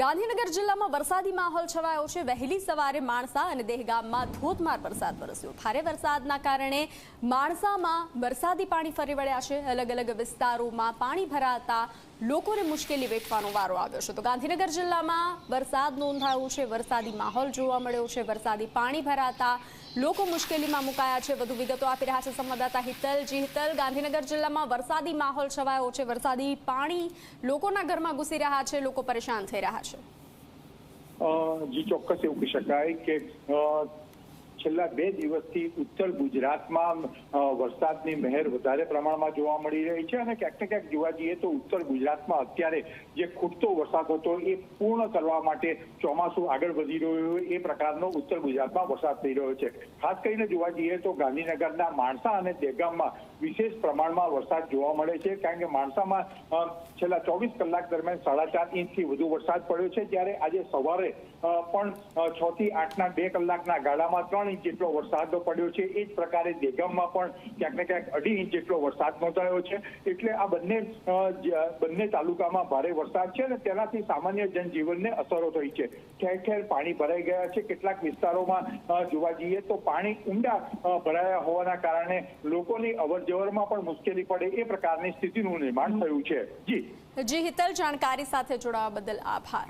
ગાંધીનગર જિલ્લામાં વરસાદી માહોલ છવાયો છે. વહેલી સવારે માણસા અને દેહગામમાં ધોધમાર વરસાદ વરસ્યો. ભારે વરસાદના કારણે માણસામાં વરસાદી પાણી ફરી વળ્યા છે. અલગ અલગ વિસ્તારોમાં પાણી ભરાતા લોકોને મુશ્કેલી વેઠવાનો વારો આવ્યો છે. તો ગાંધીનગર જિલ્લામાં વરસાદ નોંધાયો છે. વરસાદી માહોલ જોવા મળ્યો છે. વરસાદી પાણી ભરાતા લોકો મુશ્કેલીમાં મુકાયા છે. વધુ વિગતો આપી રહ્યા છે સંવાદદાતા હિતલજી હિતલ, ગાંધીનગર જિલ્લામાં વરસાદી માહોલ છવાયો છે. વરસાદી પાણી લોકોના ઘરમાં ઘૂસી રહ્યા છે. લોકો પરેશાન થઈ રહ્યા છે. જી, ચોક્કસ એવું કહી શકાય કે છેલ્લા બે દિવસથી ઉત્તર ગુજરાતમાં વરસાદની મહેર વધારે પ્રમાણમાં જોવા મળી રહી છે અને ક્યાંક ને ક્યાંક જોવા જઈએ તો ઉત્તર ગુજરાતમાં અત્યારે જે ખૂટતો વરસાદ હતો એ પૂર્ણ કરવા માટે ચોમાસું આગળ વધી રહ્યું હોય એ પ્રકારનો ઉત્તર ગુજરાતમાં વરસાદ થઈ રહ્યો છે. ખાસ કરીને જોવા જઈએ તો ગાંધીનગરના માણસા અને દેગામમાં વિશેષ પ્રમાણમાં વરસાદ જોવા મળે છે. કારણ કે માણસામાં છેલ્લા ચોવીસ કલાક દરમિયાન સાડા ચાર ઇંચથી વધુ વરસાદ પડ્યો છે. જ્યારે આજે સવારે પણ છ થી આઠના બે કલાકના ગાળામાં ત્રણ ઇંચ જેટલો વરસાદ પડ્યો છે, એ જ પ્રકારે દેગામમાં પણ ક્યાંક ને ક્યાંક અઢી ઇંચ જેટલો વરસાદ નોંધાયો છે. એટલે આ બંને બંને તાલુકામાં ભારે વરસાદ છે અને તેનાથી સામાન્ય જનજીવનને અસરો થઈ છે. ઠેર ઠેર પાણી ભરાઈ ગયા છે. કેટલાક વિસ્તારોમાં જોવા જઈએ તો પાણી ઊંડા ભરાયા હોવાના કારણે લોકોની અવર જવરમાં પણ મુશ્કેલી પડે એ પ્રકારની સ્થિતિનું નિર્માણ થયું છે. જી. જી, હિતલ જાણકારી સાથે જોડાવા બદલ આભાર.